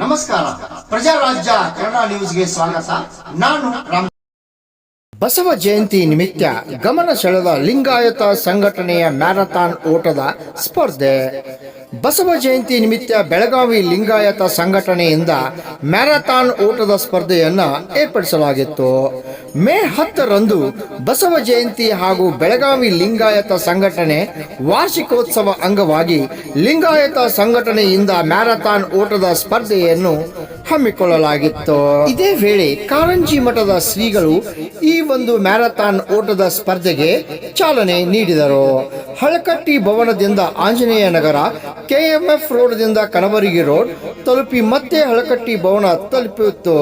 ನಮಸ್ಕಾರ. ಪ್ರಜಾರಾಜ್ಯ ಕನ್ನಡ ನ್ಯೂಸ್ಗೆ ಸ್ವಾಗತ. ನಾನು ರಾಮ್ ಬಸವ ಜಯಂತಿ ನಿಮಿತ್ತ ಗಮನ ಸೆಳೆದ ಲಿಂಗಾಯತ ಸಂಘಟನೆಯ ಮ್ಯಾರಥಾನ್ ಓಟದ ಸ್ಪರ್ಧೆ. ಬಸವ ಜಯಂತಿ ನಿಮಿತ್ತ ಬೆಳಗಾವಿ ಲಿಂಗಾಯತ ಸಂಘಟನೆಯಿಂದ ಮ್ಯಾರಥಾನ್ ಓಟದ ಸ್ಪರ್ಧೆಯನ್ನ ಏರ್ಪಡಿಸಲಾಗಿತ್ತು. ಮೇ ಹತ್ತರಂದು ಬಸವ ಜಯಂತಿ ಹಾಗೂ ಬೆಳಗಾವಿ ಲಿಂಗಾಯತ ಸಂಘಟನೆ ವಾರ್ಷಿಕೋತ್ಸವ ಅಂಗವಾಗಿ ಲಿಂಗಾಯತ ಸಂಘಟನೆಯಿಂದ ಮ್ಯಾರಥಾನ್ ಓಟದ ಸ್ಪರ್ಧೆಯನ್ನು ಹಮ್ಮಿಕೊಳ್ಳಲಾಗಿತ್ತು. ಇದೇ ವೇಳೆ ಕಾರಂಜಿ ಮಠದ ಶ್ರೀಗಳು ಈ ಒಂದು ಮ್ಯಾರಥಾನ್ ಓಟದ ಸ್ಪರ್ಧೆಗೆ ಚಾಲನೆ ನೀಡಿದರು. ಹಳಕಟ್ಟಿ ಭವನದಿಂದ ಆಂಜನೇಯ ನಗರ ಕೆಎಂಎಫ್ ರೋಡ್ದಿಂದ ಕನಬರಗಿ ರೋಡ್ ತಲುಪಿ ಮತ್ತೆ ಹಳಕಟ್ಟಿ ಭವನ ತಲುಪಿತ್ತು.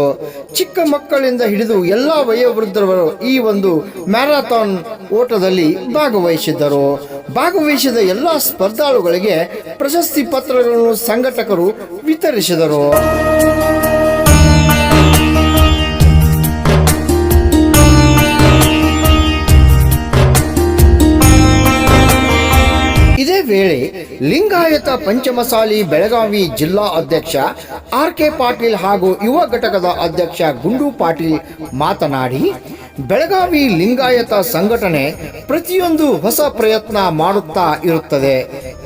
ಚಿಕ್ಕ ಮಕ್ಕಳಿಂದ ಹಿಡಿದು ಎಲ್ಲ ವಯೋವೃದ್ಧರವರು ಈ ಒಂದು ಮ್ಯಾರಥಾನ್ ಓಟದಲ್ಲಿ ಭಾಗವಹಿಸಿದ್ದರು. ಭಾಗವಹಿಸಿದ ಎಲ್ಲ ಸ್ಪರ್ಧಾಳುಗಳಿಗೆ ಪ್ರಶಸ್ತಿ ಪತ್ರಗಳನ್ನು ಸಂಘಟಕರು ವಿತರಿಸಿದರು. ವೇಳೆ ಲಿಂಗಾಯತ ಪಂಚಮಸಾಲಿ ಬೆಳಗಾವಿ ಜಿಲ್ಲಾ ಅಧ್ಯಕ್ಷ ಆರ್ ಕೆ ಪಾಟೀಲ್ ಹಾಗೂ ಯುವ ಘಟಕದ ಅಧ್ಯಕ್ಷ ಗುಂಡು ಪಾಟೀಲ್ ಮಾತನಾಡಿ, ಬೆಳಗಾವಿ ಲಿಂಗಾಯತ ಸಂಘಟನೆ ಪ್ರತಿಯೊಂದು ಹೊಸ ಪ್ರಯತ್ನ ಮಾಡುತ್ತಾ ಇರುತ್ತದೆ.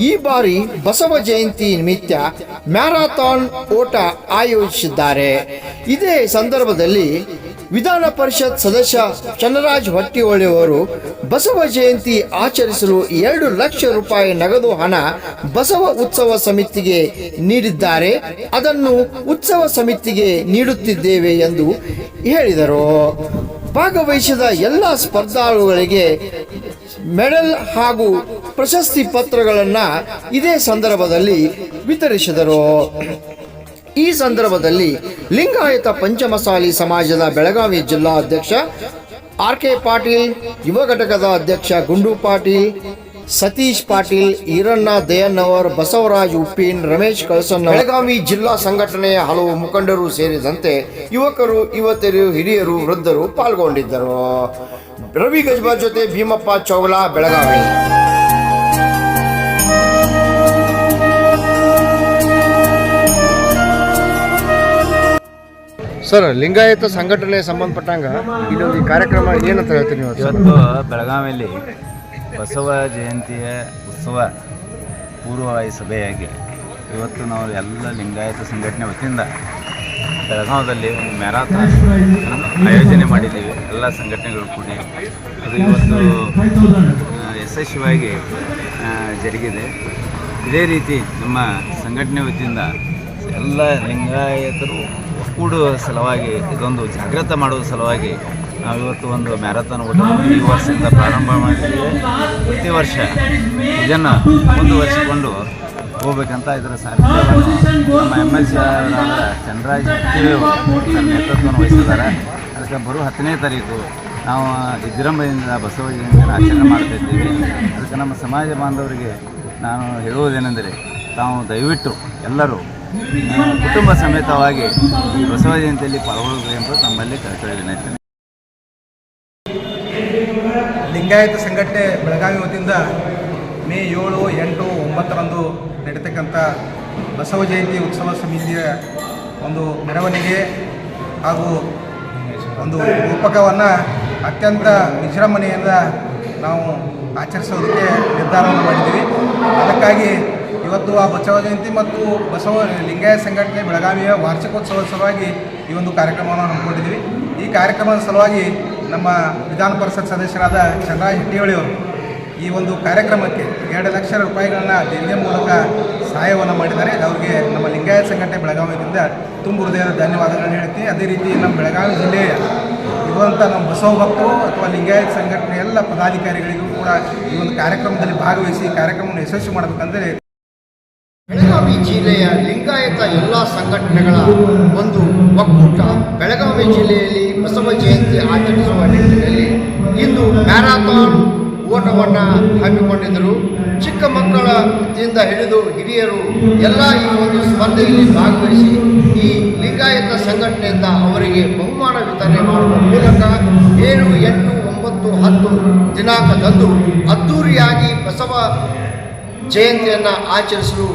ಈ ಬಾರಿ ಬಸವ ಜಯಂತಿ ನಿಮಿತ್ತ ಮ್ಯಾರಥಾನ್ ಓಟ ಆಯೋಜಿಸಿದ್ದಾರೆ. ಇದೇ ಸಂದರ್ಭದಲ್ಲಿ ವಿಧಾನ ಪರಿಷತ್ ಸದಸ್ಯ ಚನ್ನರಾಜ್ ಹೊಟ್ಟಿಹೊಳೆಯವರು ಬಸವ ಜಯಂತಿ ಆಚರಿಸಲು ಎರಡು ಲಕ್ಷ ರೂಪಾಯಿ ನಗದು ಹಣ ಬಸವ ಉತ್ಸವ ಸಮಿತಿಗೆ ನೀಡಿದ್ದಾರೆ. ಅದನ್ನು ಉತ್ಸವ ಸಮಿತಿಗೆ ನೀಡುತ್ತಿದ್ದೇವೆ ಎಂದು ಹೇಳಿದರು. ಭಾಗವಹಿಸಿದ ಎಲ್ಲ ಸ್ಪರ್ಧಾಳುಗಳಿಗೆ ಮೆಡಲ್ ಹಾಗೂ ಪ್ರಶಸ್ತಿ ಪತ್ರಗಳನ್ನು ಇದೇ ಸಂದರ್ಭದಲ್ಲಿ ವಿತರಿಸಿದರು. ಈ ಸಂದರ್ಭದಲ್ಲಿ ಲಿಂಗಾಯತ ಪಂಚಮಸಾಲಿ ಸಮಾಜದ ಬೆಳಗಾವಿ ಜಿಲ್ಲಾ ಅಧ್ಯಕ್ಷ ಆರ್ ಕೆ ಪಾಟೀಲ್, ಯುವ ಘಟಕದ ಅಧ್ಯಕ್ಷ ಗುಂಡು ಪಾಟೀಲ್, ಸತೀಶ್ ಪಾಟೀಲ್, ಈರಣ್ಣ ದಯನ್ನವರ್ ಬಸವರಾಜ್ ಉಪ್ಪಿನ್, ರಮೇಶ್ ಕಳಸನ್ ಬೆಳಗಾವಿ ಜಿಲ್ಲಾ ಸಂಘಟನೆಯ ಹಲವು ಮುಖಂಡರು ಸೇರಿದಂತೆ ಯುವಕರು, ಯುವತಿಯರು, ಹಿರಿಯರು, ವೃದ್ಧರು ಪಾಲ್ಗೊಂಡಿದ್ದರು. ರವಿ ಗಜ್ಬಾ ಜೊತೆ ಭೀಮಪ್ಪ ಚೌಗಲಾ ಬೆಳಗಾವಿ. ಸರ್, ಲಿಂಗಾಯತ ಸಂಘಟನೆ ಸಂಬಂಧಪಟ್ಟಂಗ ಇಲ್ಲೊಂದು ಈ ಕಾರ್ಯಕ್ರಮ ಏನಂತ ಹೇಳ್ತೀನಿ ಇವತ್ತು ಬೆಳಗಾವಿಯಲ್ಲಿ ಬಸವ ಜಯಂತಿಯ ಉತ್ಸವ ಪೂರ್ವವಾಯಿ ಸಭೆಯಾಗಿ ಇವತ್ತು ನಾವು ಎಲ್ಲ ಲಿಂಗಾಯತ ಸಂಘಟನೆ ವತಿಯಿಂದ ಬೆಳಗಾವಿಯಲ್ಲಿ ಒಂದು ಮ್ಯಾರಾಥಾನ್ ಆಯೋಜನೆ ಮಾಡಿದ್ದೀವಿ. ಎಲ್ಲ ಸಂಘಟನೆಗಳು ಕೂಡಿ. ಅದು ಇವತ್ತು ಯಶಸ್ವಿಯಾಗಿ ಜರುಗಿದೆ. ಇದೇ ರೀತಿ ನಮ್ಮ ಸಂಘಟನೆ ವತಿಯಿಂದ ಎಲ್ಲ ಲಿಂಗಾಯತರು ಒಕ್ಕೂಡುವ ಸಲುವಾಗಿ, ಇದೊಂದು ಜಾಗೃತ ಮಾಡುವ ಸಲುವಾಗಿ ನಾವು ಇವತ್ತು ಒಂದು ಮ್ಯಾರಥಾನ್ ಓಟವನ್ನು ಈ ವರ್ಷದಿಂದ ಪ್ರಾರಂಭ ಮಾಡಿದ್ದೇವೆ ಪ್ರತಿ ವರ್ಷ ಇದನ್ನು ಮುಂದುವರಿಸಿಕೊಂಡು ಹೋಗ್ಬೇಕಂತ ಇದರ ಸಾಧ್ಯ ನಮ್ಮ ಎಂ ಎಲ್ ಸಿ ಚಂದ್ರಾಜ್ ನೇತೃತ್ವವನ್ನು ವಹಿಸಿದ್ದಾರೆ. ಅದಕ್ಕೆ ಬರುವ ಹತ್ತನೇ ತಾರೀಕು ನಾವು ವಿಜೃಂಭಣೆಯಿಂದ ಬಸವ ಜಯಂತಿಯನ್ನು ಆಚರಣೆ ಮಾಡ್ತಾ ಇದ್ದೀವಿ. ಅದಕ್ಕೆ ನಮ್ಮ ಸಮಾಜ ಬಾಂಧವರಿಗೆ ನಾನು ಹೇಳುವುದೇನೆಂದರೆ, ತಾವು ದಯವಿಟ್ಟು ಎಲ್ಲರೂ ಕುಟುಂಬ ಸಮೇತವಾಗಿ ಬಸವ ಜಯಂತಿಯಲ್ಲಿ ಪಾಲ್ಗೊಳ್ಳಬೇಕು ಎಂದು ತಮ್ಮಲ್ಲಿ ಕರ್ತವ್ಯ ವಿನಂತಿ ಲಿಂಗಾಯತ ಸಂಘಟನೆ ಬೆಳಗಾವಿ ವತಿಯಿಂದ ಮೇ ಏಳು ಎಂಟು ಒಂಬತ್ತರಂದು ನಡೀತಕ್ಕಂಥ ಬಸವ ಜಯಂತಿ ಉತ್ಸವ ಸಮಿತಿಯ ಒಂದು ಮೆರವಣಿಗೆ ಹಾಗೂ ಒಂದು ರೂಪಕವನ್ನು ಅತ್ಯಂತ ವಿಜೃಂಭಣೆಯಿಂದ ನಾವು ಆಚರಿಸೋದಕ್ಕೆ ನಿರ್ಧಾರವನ್ನು ಮಾಡಿದ್ದೀವಿ. ಅದಕ್ಕಾಗಿ ಇವತ್ತು ಆ ಬಸವ ಜಯಂತಿ ಮತ್ತು ಬಸವ ಲಿಂಗಾಯತ ಸಂಘಟನೆ ಬೆಳಗಾವಿಯ ವಾರ್ಷಿಕೋತ್ಸವದ ಸಲುವಾಗಿ ಈ ಒಂದು ಕಾರ್ಯಕ್ರಮವನ್ನು ಹಮ್ಮಿಕೊಂಡಿದ್ದೀವಿ. ಈ ಕಾರ್ಯಕ್ರಮದ ಸಲುವಾಗಿ ನಮ್ಮ ವಿಧಾನ ಪರಿಷತ್ ಸದಸ್ಯರಾದ ಚಂದ್ರರಾಜ್ ಹೆಟ್ಟಿಹೊಳಿಯವರು ಈ ಒಂದು ಕಾರ್ಯಕ್ರಮಕ್ಕೆ ಎರಡು ಲಕ್ಷ ರೂಪಾಯಿಗಳನ್ನು ದೇಣಿಗೆ ಮೂಲಕ ಸಹಾಯವನ್ನು ಮಾಡಿದ್ದಾರೆ. ಅವರಿಗೆ ನಮ್ಮ ಲಿಂಗಾಯತ ಸಂಘಟನೆ ಬೆಳಗಾವಿಯಿಂದ ತುಂಬ ಹೃದಯದ ಧನ್ಯವಾದಗಳನ್ನು ಹೇಳ್ತೀನಿ. ಅದೇ ರೀತಿ ನಮ್ಮ ಬೆಳಗಾವಿ ಜಿಲ್ಲೆಯ ಇರುವಂಥ ನಮ್ಮ ಬಸವ ಭಕ್ತರು ಅಥವಾ ಲಿಂಗಾಯತ ಸಂಘಟನೆ ಎಲ್ಲ ಪದಾಧಿಕಾರಿಗಳಿಗೂ ಕೂಡ ಈ ಒಂದು ಕಾರ್ಯಕ್ರಮದಲ್ಲಿ ಭಾಗವಹಿಸಿ ಕಾರ್ಯಕ್ರಮವನ್ನು ಯಶಸ್ವಿ ಮಾಡಬೇಕಂದ್ರೆ ಬೆಳಗಾವಿ ಜಿಲ್ಲೆಯ ಲಿಂಗಾಯತ ಎಲ್ಲ ಸಂಘಟನೆಗಳ ಒಂದು ಒಕ್ಕೂಟ. ಬೆಳಗಾವಿ ಜಿಲ್ಲೆಯಲ್ಲಿ ಬಸವ ಜಯಂತಿ ಆಚರಿಸುವ ನಿಟ್ಟಿನಲ್ಲಿ ಇಂದು ಮ್ಯಾರಥಾನ್ ಓಟವನ್ನು ಹಮ್ಮಿಕೊಂಡಿದ್ದರು. ಚಿಕ್ಕ ಮಕ್ಕಳದಿಂದ ಹಿಡಿದು ಹಿರಿಯರು ಎಲ್ಲ ಈ ಒಂದು ಸ್ಪರ್ಧೆಯಲ್ಲಿ ಭಾಗವಹಿಸಿ ಈ ಲಿಂಗಾಯತ ಸಂಘಟನೆಯಿಂದ ಅವರಿಗೆ ಬಹುಮಾನ ವಿತರಣೆ ಮಾಡುವ ಮೂಲಕ ಏಳು, ಎಂಟು, ಒಂಬತ್ತು, ಹತ್ತು ದಿನಾಂಕದಂದು ಅದ್ದೂರಿಯಾಗಿ ಬಸವ ಜಯಂತಿಯನ್ನು ಆಚರಿಸಲು